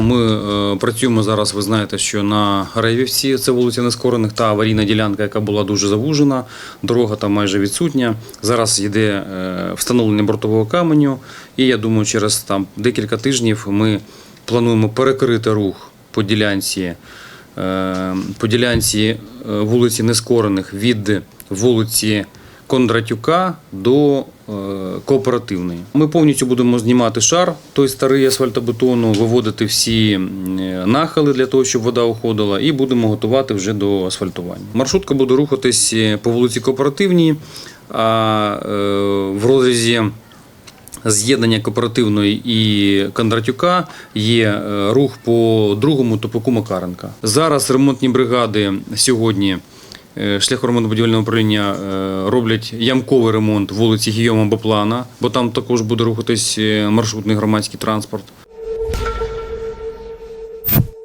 Ми е, працюємо зараз. Ви знаєте, що на Рейвівці це вулиця Нескорених та аварійна ділянка, яка була дуже завужена. Дорога там майже відсутня. Зараз йде е, встановлення бортового каменю, і я думаю, через там декілька тижнів ми плануємо перекрити рух по ділянці, е, по ділянці е, вулиці Нескорених від вулиці Кондратюка до е, кооперативної. Ми повністю будемо знімати шар, той старий асфальтобетону, виводити всі е, нахили для того, щоб вода уходила, і будемо готувати вже до асфальтування. Маршрутка буде рухатись е, по вулиці Кооперативній, а в розрізі з'єднання кооперативної і Кондратюка є рух по другому топоку Макаренка. Зараз ремонтні бригади сьогодні е, шляхоремонтно-будівельного управління е, роблять ямковий ремонт вулиці Гійома Боплана, бо там також буде рухатись е, маршрутний громадський транспорт.